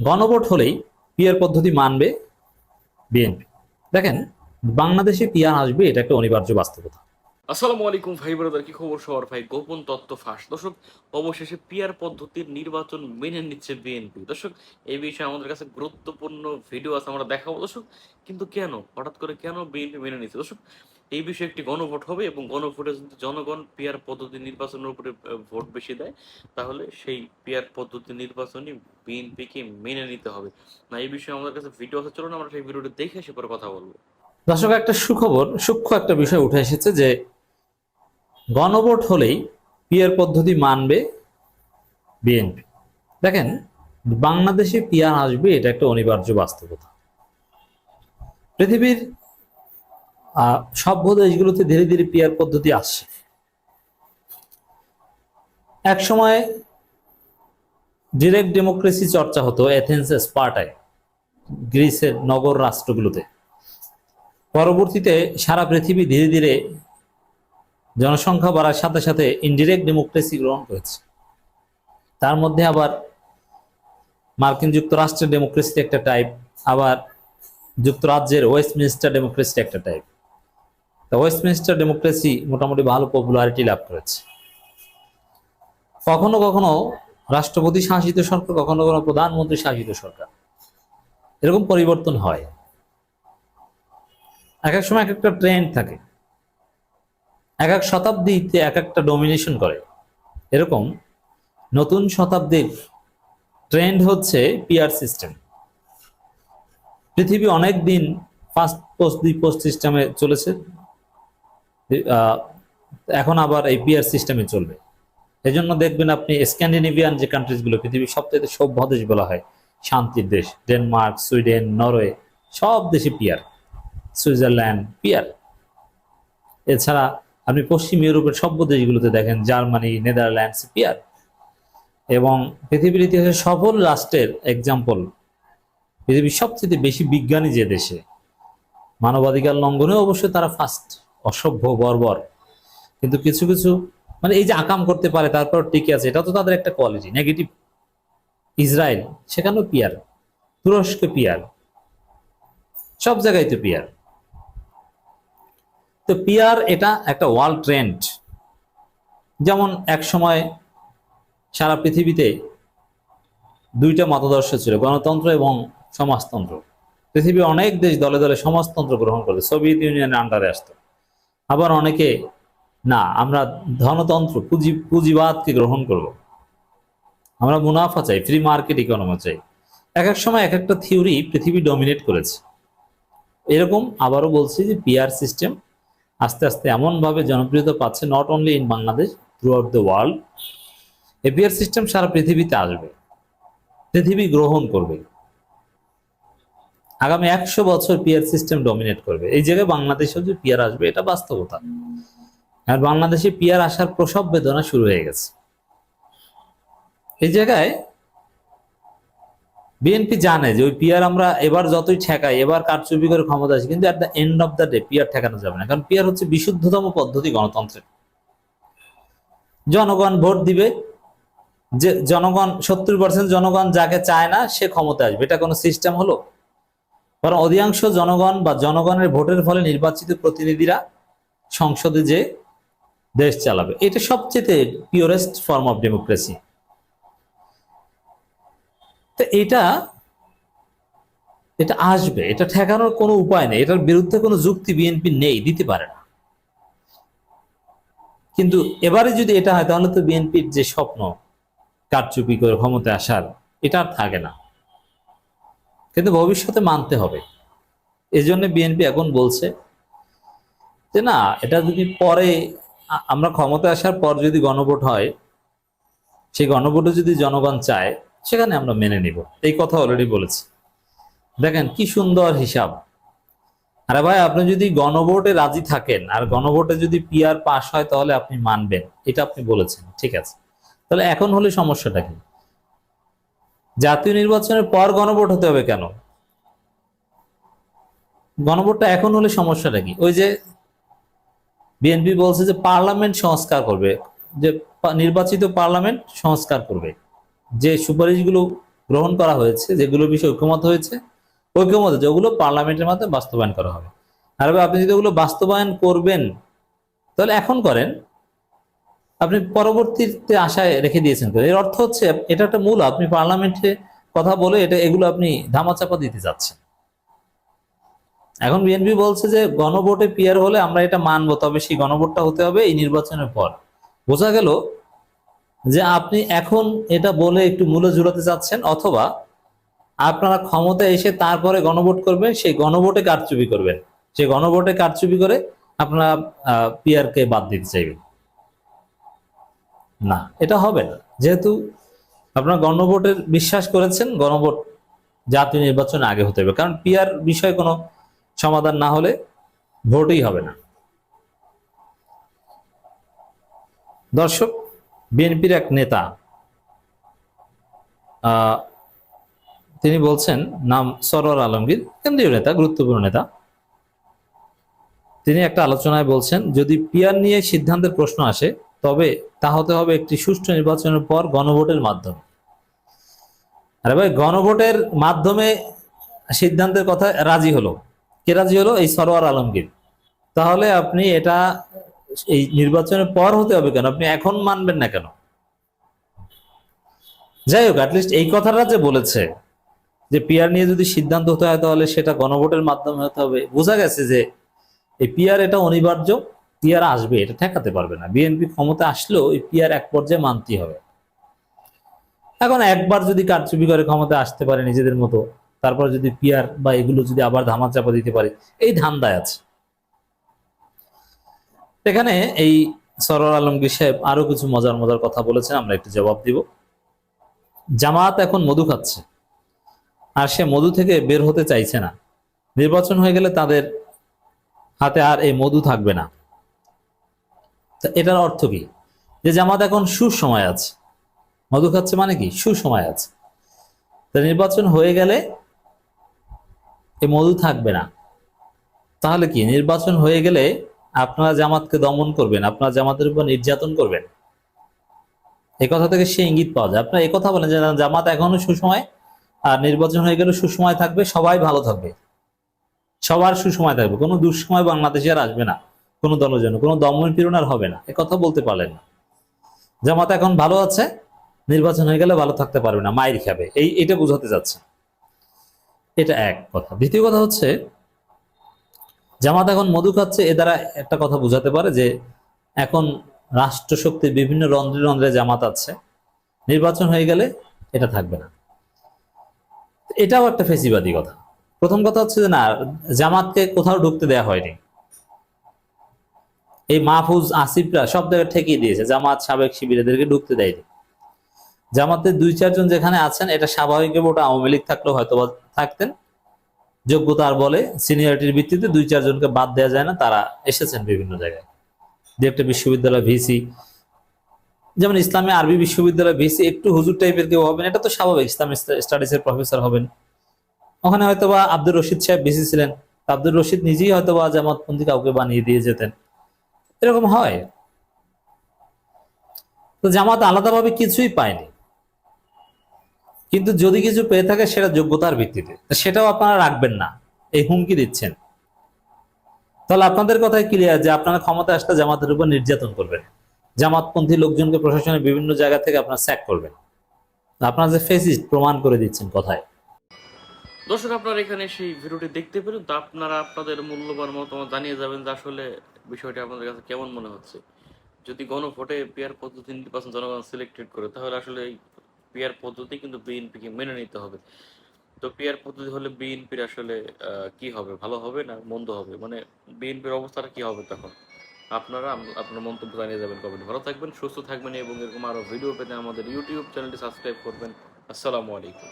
গণভোট হলেই পিয়ার পদ্ধতি মানবে বিএনপি। দেখেন, বাংলাদেশে পিয়ার আসবে, এটা একটা অনিবার্য বাস্তবতা। আসসালামু আলাইকুম ভাই ব্রাদার, কি খবর সবার ভাই? গোপন তত্ত্ব ফাঁস। দর্শক, অবশেষে পিয়ার পদ্ধতির নির্বাচন মেনে নিচ্ছে বিএনপি। দর্শক, এই বিষয়ে আমাদের কাছে গুরুত্বপূর্ণ ভিডিও আছে, আমরা দেখাবো। দর্শক, কিন্তু কেন? হঠাৎ করে কেন বিএনপি মেনে নিচ্ছে? দর্শক এই বিষয়ে একটি গণভোট হবে এবং গণভোটে যদি জনগণ পিয়ার পদ্ধতি নির্বাচনের উপরে ভোট বেশি দেয়, তাহলে সেই পিয়ার পদ্ধতি নির্বাচনই বিএনপিকে মেনে নিতে হবে। না, এই বিষয়ে আমাদের কাছে ভিডিও আছে, চলুন আমরা সেই ভিডিওটা দেখে সে পরে কথা বলব। দর্শক, একটা সুখবর, সূক্ষ্ম একটা বিষয় উঠে এসেছে যে, গণভোট হলেই পিয়ার পদ্ধতি মানবে বিএনপি। দেখেন, বাংলাদেশে পিয়ার আসবে, এটা একটা অনিবার্য বাস্তবতা। পৃথিবীর আহ, সভ্য দেশগুলোতে ধীরে ধীরে পিয়ার পদ্ধতি আসছে। এক সময় ডিরেক্ট ডেমোক্রেসি চর্চা হতো এথেন্স স্পার্টায় গ্রিসের নগর রাষ্ট্রগুলোতে। পরবর্তীতে সারা পৃথিবী ধীরে ধীরে জনসংখ্যা বাড়ার সাথে সাথে ইনডিরেক্ট ডেমোক্রেসি গ্রহণ করেছে। তার মধ্যে আবার মার্কিন যুক্তরাষ্ট্রের ডেমোক্রেসি একটা টাইপ আবার যুক্তরাজ্যের ওয়েস্টমিনিস্টার ডেমোক্রেসি একটা টাইপ তা ওয়েস্টমিনিস্টার ডেমোক্রেসি মোটামুটি ভালো পপুলারিটি লাভ করেছে। কখনো কখনো রাষ্ট্রপতি শাসিত সরকার, কখনো কখনো প্রধানমন্ত্রী শাসিত সরকার। এরকম পরিবর্তন হয়। এক এক সময় এক একটা ট্রেন্ড থাকে। এক এক শতাব্দীতে এক একটা ডমিনেশন করে। এরকম নতুন শতাব্দীর ট্রেন্ড হচ্ছে পিআর সিস্টেম পৃথিবী অনেক দিন ফার্স্ট পোস্ট দুই পোস্ট সিস্টেমে চলেছে। এখন আবার এই পিআর সিস্টেমে চলবে। এই জন্য দেখবেন আপনি স্ক্যান্ডিনেভিয়ান যে কান্ট্রিজগুলো পৃথিবীর সবচেয়ে সভ্য দেশ বলা হয়, শান্তির দেশ ডেনমার্ক সুইডেন নরওয়ে সব দেশে পিয়ার সুইজারল্যান্ড পিয়ার এছাড়া আপনি পশ্চিম ইউরোপের সভ্য দেশগুলোতে দেখেন, জার্মানি, নেদারল্যান্ডস পিয়ার এবং পৃথিবীর ইতিহাসে সফল রাষ্ট্রের এক্সাম্পল পৃথিবীর সবচেয়ে বেশি বিজ্ঞানী যে দেশে, মানবাধিকার লঙ্ঘনে অবশ্যই তারা ফার্স্ট অসভ্য, বর্বর। কিন্তু কিছু কিছু মানে এই যে আকাম করতে পারে, তারপর টিকে আছে, এটা তো তাদের একটা কোয়ালিটি নেগেটিভ ইসরায়েল, সেখানেও পিয়ার। তুরস্ক পিয়ার। সব জায়গায় তো পিয়ার। তো পিয়ার এটা একটা ওয়ার্ল্ড ট্রেন্ড যেমন এক সময় সারা পৃথিবীতে দুইটা মতাদর্শ ছিল, গণতন্ত্র এবং সমাজতন্ত্র। পৃথিবীর অনেক দেশ দলে দলে সমাজতন্ত্র গ্রহণ করে, সোভিয়েত ইউনিয়নের আন্ডারে আসতো। আবার অনেকে, না, আমরা ধনতন্ত্র, পুঁজি, পুঁজিবাদকে গ্রহণ করব। আমরা মুনাফা চাই ফ্রি মার্কেট ইকোনমি চাই। এক এক সময় এক একটা থিওরি পৃথিবী ডমিনেট করেছে। এরকম আবারও বলছি যে পিআর সিস্টেম আস্তে আস্তে এমনভাবে জনপ্রিয়তা পাচ্ছে not only in Bangladesh throughout the world PR system সারা পৃথিবীতে আসবে। পৃথিবী গ্রহণ করবে। আগামী একশো বছর পিয়ার সিস্টেম ডমিনেট করবে। এই জায়গায় বাংলাদেশেও যে পিআর আসবে, এটা বাস্তবতা। আর বাংলাদেশে পিয়ার আসার প্রসব বেদনা শুরু হয়ে গেছে। এই জায়গায় বিএনপি জানে যে ওই পিয়ার আমরা এবার যতই ঠেকাই, এবার কারচুপি করে ক্ষমতা আছে কিন্তু at the end of the day peer ঠেকানো যাবে না। কারণ পিয়ার হচ্ছে বিশুদ্ধতম পদ্ধতি গণতন্ত্রের। জনগণ ভোট দিবে, যে জনগণ, সত্তর পার্সেন্ট জনগণ যাকে চায় না, সে ক্ষমতা আসবে। এটা কোনো সিস্টেম হলো? বরং অধিকাংশ জনগণ বা জনগণের ভোটের ফলে নির্বাচিত প্রতিনিধিরা সংসদে যে দেশ চালাবে, এটা সবচেয়ে পিওরেস্ট ফর্ম অফ ডেমোক্রেসি তো এটা এটা আসবে, এটা ঠেকানোর কোনো উপায় নেই, এটার বিরুদ্ধে কোনো যুক্তি বিএনপি নেই, দিতে পারে না। কিন্তু এবারে যদি এটা হয়, তাহলে তো বিএনপির যে স্বপ্ন, কারচুপি করে ক্ষমতায় আসার, এটা আর থাকে না। কিন্তু ভবিষ্যতে মানতে হবে। এই জন্য বিএনপি এখন বলছে যে, না, এটা যদি পরে আমরা ক্ষমতা আসার পর যদি গণভোট হয়, সেই গণভোটে যদি জনগণ চায়, সেখানে আমরা মেনে নিব। এই কথা অলরেডি বলেছি। দেখেন কি সুন্দর হিসাব। আরে ভাই, আপনি যদি গণভোটে রাজি থাকেন, আর গণভোটে যদি পিআর পাস হয়, তাহলে আপনি মানবেন, এটা আপনি বলেছেন, ঠিক আছে। তাহলে এখন হলে সমস্যাটা কি? জাতীয় নির্বাচনের পর গণভোট হতে হবে কেন? গণভোটটা এখন হলে সমস্যাটা কি? ওই যে বিএনপি বলছে যে পার্লামেন্ট সংস্কার করবে, যে নির্বাচিত পার্লামেন্ট সংস্কার করবে। যে সুপারিশগুলো গ্রহণ করা হয়েছে যেগুলো বিষয়ে ঐক্যমত হয়েছে, ঐক্যমত যেগুলো পার্লামেন্টের মাধ্যমে বাস্তবায়ন করা হবে। আর আপনি যদি ওগুলো বাস্তবায়ন করবেন, তাহলে এখন করেন। আপনি পরবর্তীতে আশায় রেখে দিয়েছেন এর অর্থ হচ্ছে, এটা একটা মূল, আপনি পার্লামেন্টে কথা বলে এটা, এগুলো আপনি ধামাচাপা দিতে যাচ্ছেন। এখন বিএনপি বলছে যে, গণভোটে পিয়ার হলে আমরা এটা মানবো, তবে সেই গণভোটটা হতে হবে এই নির্বাচনের পর। বোঝা গেল যে আপনি এখন এটা বলে একটু মূল্য জুড়াতে চাচ্ছেন অথবা আপনারা ক্ষমতায় এসে তারপরে গণভোট করবেন, সেই গণভোটে কারচুপি করবেন। সেই গণভোটে কারচুপি করে আপনারা পিয়ার কে বাদ দিতে চাইবেন। না, এটা হবে না। যেহেতু আপনারা গণভোটের বিশ্বাস করেছেন, গণভোট জাতীয় নির্বাচনে আগে হতে হবে। কারণ পিয়ার বিষয়ে কোনো সমাধান না হলে ভোটই হবে না। দর্শক, বিএনপির এক নেতা তিনি বলছেন, নাম সরোয়ার আলমগীর, কেন্দ্রীয় নেতা, গুরুত্বপূর্ণ নেতা। তিনি একটা আলোচনায় বলছেন, যদি পিয়ার নিয়ে সিদ্ধান্তের প্রশ্ন আসে তবে তা হতে হবে একটি সুষ্ঠু নির্বাচনের পর গণভোটের মাধ্যমে। আরে ভাই, গণভোটের মাধ্যমে সিদ্ধান্তের কথা রাজি হলো। কে রাজি হলো? এই সরোয়ার আলমগীর। তাহলে আপনি এটা এই নির্বাচনের পর হতে হবে কেন? আপনি এখন মানবেন না কেন? যাই হোক অ্যাটলিস্ট এই কথাটা যে বলেছে যে পিয়ার নিয়ে যদি সিদ্ধান্ত হতে হয় তাহলে সেটা গণভোটের মাধ্যমে হতে হবে। বোঝা গেছে যে এই পিয়ার এটা অনিবার্য। পিয়ার আসবে, এটা ঠেকাতে পারবে না। বিএনপি ক্ষমতা আসলেও এই পিয়ার এক পর্যায়ে মানতেই হবে। এখন একবার যদি কারচুপি করে ক্ষমতা আসতে পারে নিজেদের মতো, তারপর যদি পিয়ার বা এগুলো যদি আবার ধামা চাপা দিতে পারে, এই ধান্দায় আছে। এখানে এই সরোয়ার আলমগীর সাহেব আরও কিছু মজার মজার কথা বলেছেন, আমরা একটু জবাব দিব। জামাত এখন মধু খাচ্ছে, আর সে মধু থেকে বের হতে চাইছে না। নির্বাচন হয়ে গেলে তাদের হাতে আর এই মধু থাকবে না। তা এটার অর্থ কি? যে জামাত এখন সুসময় আছে। মধু খাচ্ছে মানে কি? সুসময় আছে। তা নির্বাচন হয়ে গেলে এই মধু থাকবে না। তাহলে কি? নির্বাচন হয়ে গেলে আপনারা জামাতকে দমন করবেন, আপনারা জামাতের উপর নির্যাতন করবেন। এই কথা থেকে সে ইঙ্গিত পাওয়া যায়। আপনারা কথা বলেন যে জামাত এখনও সুসময়, আর নির্বাচন হয়ে গেলে সুসময় থাকবে, সবাই ভালো থাকবে। সবার সুসময় থাকবে। কোনো দুঃসময় বাংলাদেশে আর আসবে না। কোনো দলের জন্য, কোনো দমন পীড়ন আর হবে না। এ কথা বলতে পারলেন না। জামাত এখন ভালো আছে, নির্বাচন হয়ে গেলে ভালো থাকতে পারবে না মায়ের খাবে। এই, এটা বোঝাতে যাচ্ছে এটা এক কথা। দ্বিতীয় কথা হচ্ছে, জামাত এখন মধু খাচ্ছে, এ দ্বারা একটা কথা বোঝাতে পারে যে এখন রাষ্ট্রশক্তির বিভিন্ন রন্ধ্রে রন্ধ্রে জামাত আছে। নির্বাচন হয়ে গেলে এটা থাকবে না। এটাও একটা ফেসিবাদী কথা। প্রথম কথা হচ্ছে যে না, জামাতকে কোথাও ঢুকতে দেয়া হয়নি। এই মাহফুজ আসিফরা সব জায়গায় ঠেকিয়ে দিয়েছে, জামাত, সাবেক শিবিরেদেরকে ঢুকতে দেয়নি। জামাতের দুই চারজন যেখানে আছেন, এটা স্বাভাবিকভাবে ওটা আওয়ামী লীগ থাকলেও হয়তো থাকতেন। যোগ্যতার বলে সিনিয়রিটির ভিত্তিতে দুই চারজনকে বাদ দেওয়া যায় না, তারা এসেছেন বিভিন্ন জায়গায়। দু একটা বিশ্ববিদ্যালয় ভিসি, যেমন ইসলামী আরবি বিশ্ববিদ্যালয় ভিসি, একটু হুজুর টাইপের কেউ হবেন, এটা তো স্বাভাবিক, ইসলাম স্টাডিজের প্রফেসর হবেন। ওখানে হয়তো বা আব্দুর রশিদ সাহেব ভিসি ছিলেন আব্দুর রশিদ নিজেই হয়তো বা জামাতপন্থী কাউকে বানিয়ে দিয়ে যেতেন। এরকম হয়। তো জামাত আলাদাভাবে কিছুই পায়নি। কিন্তু যদি কিছু পেয়ে থাকে, সেটা যোগ্যতার ভিত্তিতে। সেটাও আপনারা রাখবেন না। এই হুমকি দিচ্ছেন। তাহলে আপনাদের কথাই ক্লিয়ার যে আপনারা ক্ষমতা আসলে জামাতের উপর নির্যাতন করবেন। জামাতপন্থী লোকজনকে প্রশাসনের বিভিন্ন জায়গা থেকে আপনারা স্যাক করবেন। আপনারা যে ফেসিস্ট প্রমাণ করে দিচ্ছেন কথায়। দর্শক, আপনারা এখানে সেই ভিডিওটি দেখতে পেলেন তো আপনারা আপনাদের মূল্যবান মতামত জানিয়ে যাবেন যে আসলে বিষয়টি আপনাদের কাছে কেমন মনে হচ্ছে? যদি গণভোটে পিয়ার পদ্ধতি নির্বাচন জনগণ সিলেক্টেড করে, তাহলে আসলে এই পিয়ার পদ্ধতি কিন্তু বিএনপিকে মেনে নিতে হবে। তো পিয়ার পদ্ধতি হলে বিএনপির আসলে কি হবে? ভালো হবে না মন্দ হবে? মানে বিএনপির অবস্থাটা কি হবে তখন? আপনারা আপনার মন্তব্য জানিয়ে যাবেন কমেন্ট। ভালো থাকবেন, সুস্থ থাকবেন এবং এরকম আরও ভিডিও পেতে আমাদের ইউটিউব চ্যানেলটি সাবস্ক্রাইব করবেন। আসসালামু আলাইকুম।